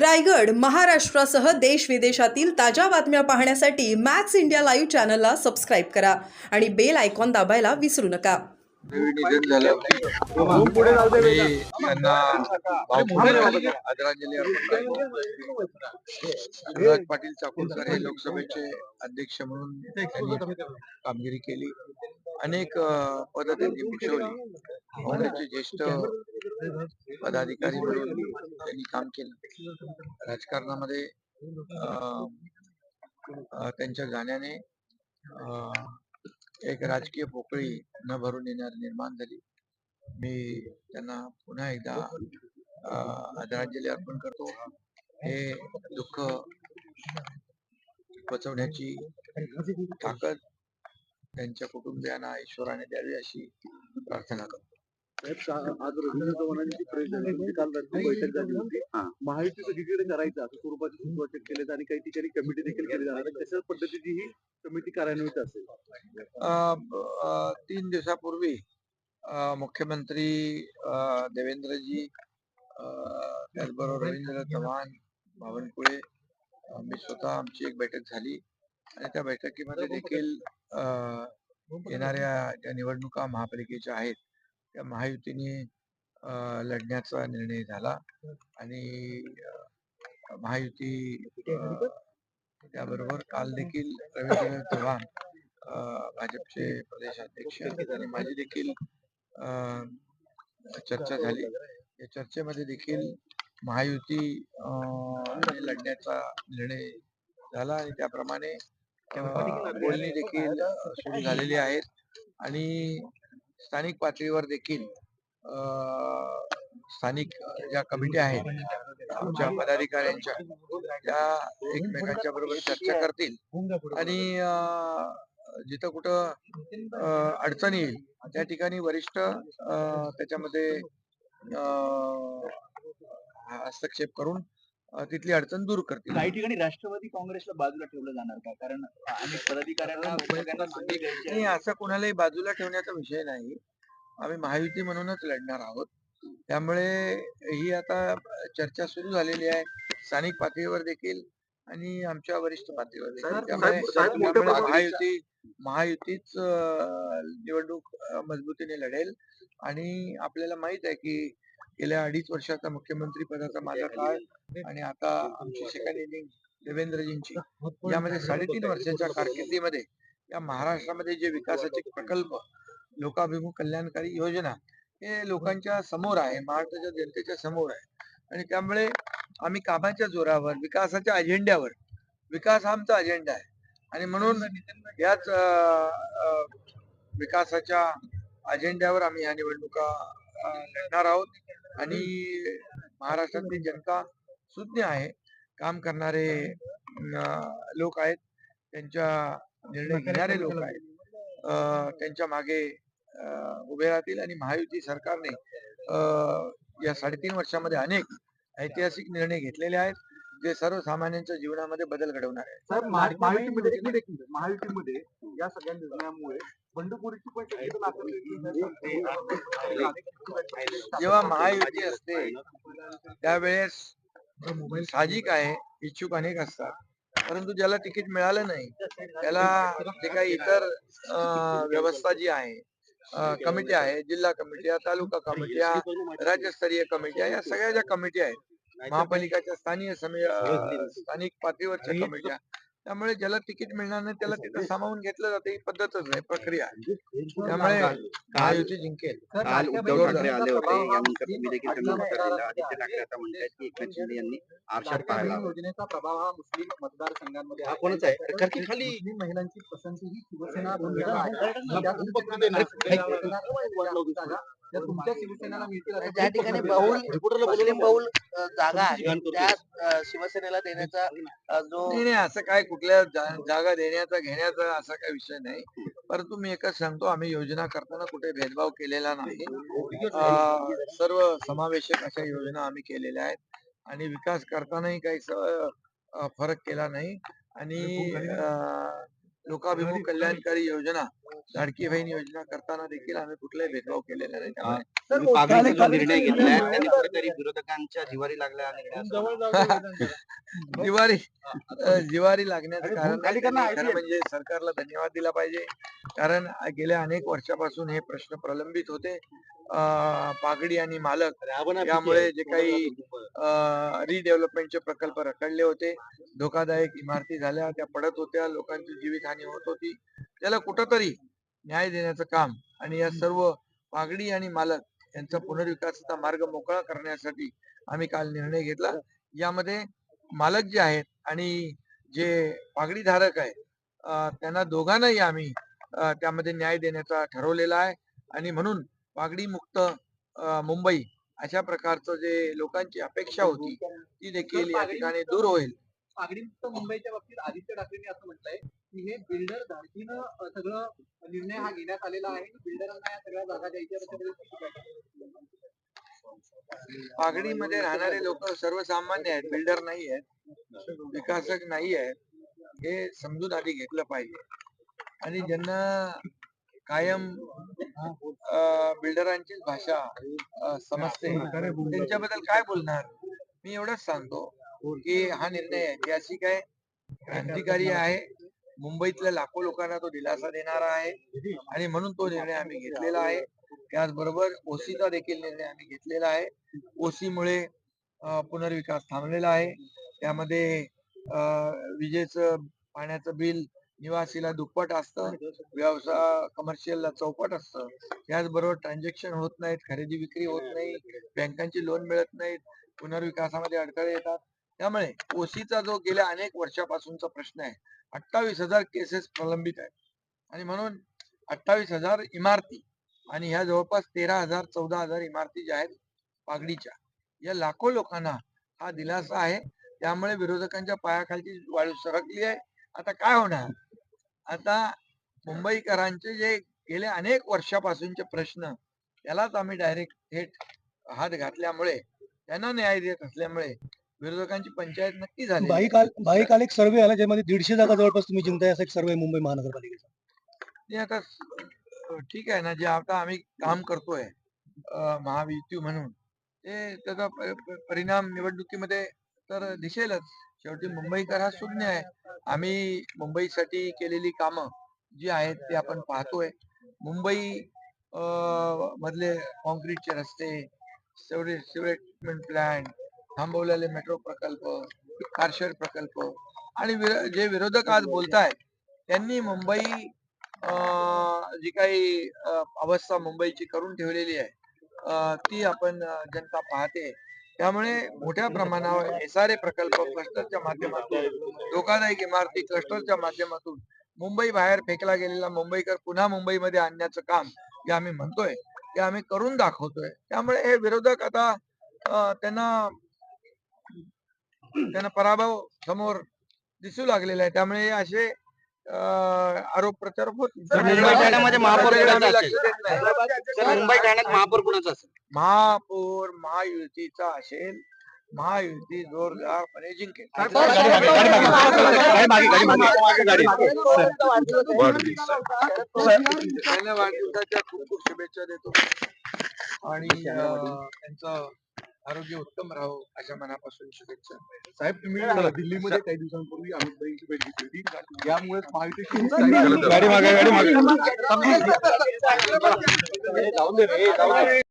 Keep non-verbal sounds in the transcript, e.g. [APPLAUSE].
रायगड महाराष्ट्रासह देश विदेशातील ताज्या बातम्या पाहण्यासाठी मॅक्स इंडिया लाईव्ह चॅनलला सबस्क्राईब करा आणि बेल आयकॉन दाबायला विसरू नका. आदरांजली अर्पण करतो पाटील चाकूरकर हे लोकसभेचे अध्यक्ष म्हणून त्यांनी कामगिरी केली. अनेक पद त्यांनी भूषवली. काँग्रेसचे ज्येष्ठ पदाधिकारी म्हणून त्यांनी काम केलं. राजकारणामध्ये त्यांच्या जाण्याने अं, एक राजकीय पोकळी न भरून येणार निर्माण झाली. मी त्यांना पुन्हा एकदा अं, आदरांजली अर्पण करतो. हे दुःख पचवण्याची ताकद त्यांच्या कुटुंबियांना ईश्वराने द्यावी अशी प्रार्थना करतो. आज रवींद्र चव्हाणांची प्रेस झाली होती. काल रद्द बैठक झाली होती. महायुती सगळीकडे करायचं. असं स्वरूपाचे सूचवाचक केले आणि काही ठिकाणी कमिटी देखील केली जाणार. पद्धतीची ही कमिटी कार्यान्वित असेल? तीन दिवसापूर्वी मुख्यमंत्री देवेंद्रजी त्याचबरोबर रवींद्र चव्हाण बावनकुळे मी स्वतः आमची एक बैठक झाली. आणि त्या बैठकीमध्ये देखील येणाऱ्या ज्या निवडणुका महापालिकेच्या आहेत त्या महायुतीने लढण्याचा निर्णय झाला आणि महायुती त्याबरोबर काल देखील रवींद्र चव्हाण भाजपचे प्रदेशाध्यक्ष आणि माझी देखील चर्चा झाली. या चर्चेमध्ये देखील महायुती लढण्याचा निर्णय झाला आणि त्याप्रमाणे बोलणी देखील सुरू झालेली आहेत आणि स्थानिक पातळीवर देखील स्थानिक ज्या कमिटी आहेत आमच्या पदाधिकाऱ्यांच्या त्या एकमेकांच्या बरोबर चर्चा करतील आणि जिथं कुठं अडचणी अडचण येईल त्या ठिकाणी वरिष्ठ त्याच्यामध्ये हस्तक्षेप करून तिथली अडचण दूर करतील. काही ठिकाणी राष्ट्रवादी काँग्रेसला बाजूला ठेवलं जाणार का? कारण अनेक पदाधिकाऱ्यांना. असं कोणालाही बाजूला ठेवण्याचा विषय नाही. आम्ही महायुती म्हणूनच लढणार आहोत. त्यामुळे ही आता चर्चा सुरू झालेली आहे. स्थानिक पातळीवर देखील आणि आमच्या वरिष्ठ पातळीवर देखील. त्यामुळे महायुती महायुतीच निवडणूक मजबूतीने लढेल. आणि आपल्याला माहीत आहे की गेल्या अडीच वर्षाचा मुख्यमंत्री पदाचा माझा काळ आणि आता आमची सेकंड इनिंग देवेंद्रजींची. यामध्ये साडेतीन वर्षाच्या कारकिर्दीमध्ये या महाराष्ट्रामध्ये जे विकासाचे प्रकल्प लोकाभिमुख कल्याणकारी योजना हे लोकांच्या समोर आहे महाराष्ट्राच्या जनतेच्या समोर आहे. आणि त्यामुळे आम्ही कामाच्या जोरावर विकासाच्या अजेंड्यावर विकास हा आमचा अजेंडा आहे. आणि म्हणून याच विकासाच्या अजेंड्यावर आम्ही ह्या निवडणुका लढणार आहोत आणि महाराष्ट्रातली जनता सुज्ञ आहे. काम करणारे लोक आहेत. त्यांच्या निर्णय घेणारे लोक आहेत. त्यांच्या मागे उभे राहतील आणि महायुती सरकारने या साडेतीन वर्षामध्ये अनेक ऐतिहासिक निर्णय घेतलेले आहेत जे सर्वसामान्यांच्या जीवनामध्ये बदल घडवणार आहेत. मिनिट. महायुतीमध्ये या सगळ्या निर्णयामुळे बंडखोरीची पण जेव्हा महायुती असते. त्यावेळेस साहजिक आहे इच्छुक अनेक असतात. परंतु ज्याला तिकीट मिळालं नाही त्याला जे काही इतर व्यवस्था जी आहे कमिटी आहे जिल्हा कमिटी तालुका कमिटी राज्यस्तरीय कमिटी या सगळ्या ज्या कमिटी आहेत महापालिकाच्या स्थानीय स्थानिक पातळीवरच्या कमिट्या त्यामुळे ज्याला तिकीट मिळणार नाही त्याला तिथं सामावून घेतलं जातं ही पद्धतच आहे प्रक्रिया. त्यामुळे महायुती जिंकेल काल उद्धव ठाकरे आले होते यानंतर तुम्ही देखील त्यांना उत्तर दिलं आदित्य ठाकरे आता म्हणतात की एकनाथ शिंदे यांनी आरशात पाहायला. योजनेचा प्रभाव हा मुस्लिम मतदारसंघांमध्ये हा कोणाचा आहे कारण की खाली महिलांची पसंती ही शिवसेना ज्या ठिकाणी बहुल मुस्लिम बहुल जागा आहे. त्या शिवसेनेला देण्याचा जो नाही नाही असं काय कुठल्या जा- जागा देण्याचा घेण्याचा असा काही विषय नाही. परंतु मी एकच सांगतो आम्ही योजना करताना कुठे भेदभाव केलेला नाही. अं, सर्व समावेशक अशा योजना आम्ही केलेल्या आहेत. आणि विकास करतानाही काही फरक केला नाही. आणि लोकाभिमुख कल्याणकारी योजना लाडकी बहीण योजना करताना देखील आम्ही कुठलाही भेदभाव केलेला नाही. जो निर्णय घेतलाय त्यांनी कुठेतरी विरोधकांच्या जिवारी लागला निर्णय असं [LAUGHS] जिवारी जिवारी लागण्याचं कारण IPL. म्हणजे सरकारला धन्यवाद दिला पाहिजे. कारण गेल्या अनेक वर्षापासून हे प्रश्न प्रलंबित होते. पागडी आणि मालक यामुळे जे काही रिडेव्हलपमेंटचे प्रकल्प रखडले होते. धोकादायक इमारती झाल्या त्या पडत होत्या लोकांची जीवितहानी होत होती. त्याला कुठंतरी न्याय देण्याचं काम आणि या सर्व पागडी आणि मालक यांचा पुनर्विकासाचा मार्ग मोकळा करण्यासाठी आम्ही काल निर्णय घेतला. यामध्ये मालक जे आहेत आणि जे पागडी धारक आहे अं, त्यांना दोघांनाही आम्ही त्यामध्ये न्याय देण्याचा ठरवलेला आहे. आणि म्हणून पागडी मुक्त मुंबई अशा प्रकारचं जे लोकांची अपेक्षा होती ती देखील या ठिकाणी दूर होईल. पागडीमुक्त मुंबईच्या बाबतीत आदित्य ठाकरेंनी असं म्हटलंय की हे बिल्डर धारकीनं अं, सगळं निर्णय हा घेण्यात आलेला आहे. बिल्डरांना या सगळ्या जागा द्यायच्या त्याच्यामध्ये राहणारे लोक सर्वसामान्य आहेत. बिल्डर नाही आहेत. विकासक नाही आहेत. हे समजून आधी घेतलं पाहिजे. आणि ज्यांना कायम बिल्डरांचीच भाषा समजते त्यांच्याबद्दल काय बोलणार? मी एवढंच सांगतो की हा निर्णय ऐतिहासिक आहे क्रांतिकारी आहे. मुंबईतल्या लाखो लोकांना तो दिलासा देणारा आहे आणि म्हणून तो निर्णय आम्ही घेतलेला आहे. त्याचबरोबर ओसीचा देखील निर्णय आम्ही घेतलेला आहे. ओसी मुळे पुनर्विकास थांबलेला आहे. त्यामध्ये विजेच विजेचं पाण्याचं बिल निवासीला दुप्पट असतं व्यवसाय कमर्शियलला चौपट असतं. त्याचबरोबर ट्रान्झॅक्शन होत नाहीत खरेदी विक्री होत नाही बँकांची लोन मिळत नाहीत पुनर्विकासामध्ये अडथळे येतात. त्यामुळे ओसीचा जो गेल्या अनेक वर्षापासूनचा प्रश्न आहे अठ्ठावीस हजार केसेस प्रलंबित आहेत. आणि म्हणून अठ्ठावीस हजार इमारती आणि ह्या जवळपास तेरा हजार चौदा हजार इमारती ज्या आहेत पागडीच्या या लाखो लोकांना हा दिलासा आहे. त्यामुळे विरोधकांच्या पायाखालची वाळू सरकली आहे. आता काय होणार? आता मुंबईकरांचे जे गेले अनेक वर्षापासूनचे प्रश्न त्यालाच आम्ही डायरेक्ट थेट हात घातल्यामुळे त्यांना न्याय देत असल्यामुळे विरोधकांची पंचायत नक्की झाली बाई काल बाई काल एक सर्वे आला ज्यामध्ये दीडशे जागा जवळपास तुम्ही जिंकताय असा एक सर्वे मुंबई महानगरपालिकेचा. ते आता ठीक आहे ना जे आता आम्ही काम करतोय महायुती म्हणून ते त्याचा परिणाम निवडणुकीमध्ये तर दिसेलच. शेवटी मुंबईकर हा शून्य आहे. आम्ही मुंबईसाठी केलेली कामं जी आहेत ते आपण पाहतोय. मुंबई मधले कॉन्क्रीटचे रस्ते सेवरेज सिवेज ट्रीटमेंट प्लॅन्ट थांबवलेले मेट्रो प्रकल्प कारशेड प्रकल्प आणि जे विरोधक आज बोलतायत त्यांनी मुंबई जी काही अवस्था मुंबईची करून ठेवलेली आहे ती आपण जनता पाहते. त्यामुळे मोठ्या प्रमाणावर एस आर ए प्रकल्प क्लस्टरच्या माध्यमातून धोकादायक इमारती क्लस्टरच्या माध्यमातून मुंबई बाहेर फेकला गेलेला मुंबईकर पुन्हा मुंबईमध्ये आणण्याचं काम जे आम्ही म्हणतोय ते आम्ही करून दाखवतोय. त्यामुळे हे विरोधक आता त्यांना त्यांना पराभव समोर दिसू लागलेला आहे त्यामुळे हे असे आरोप प्रत्यारोप होत महापौर कोणाचा असेल? महापौर कुणाचा असेल महापौर महायुतीचा असेल महायुती जोरदारपणे जिंकेल वाढदिवसाच्या खूप खूप शुभेच्छा देतो आणि त्यांचं आरोग्य उत्तम राहो अशा मनापासून शुभेच्छा साहेब तुम्ही दिल्लीमध्ये काही दिवसांपूर्वी अमित भाईंची भेट घेतली होती यामुळे महायुतीची गाडी मागे गाडी मागे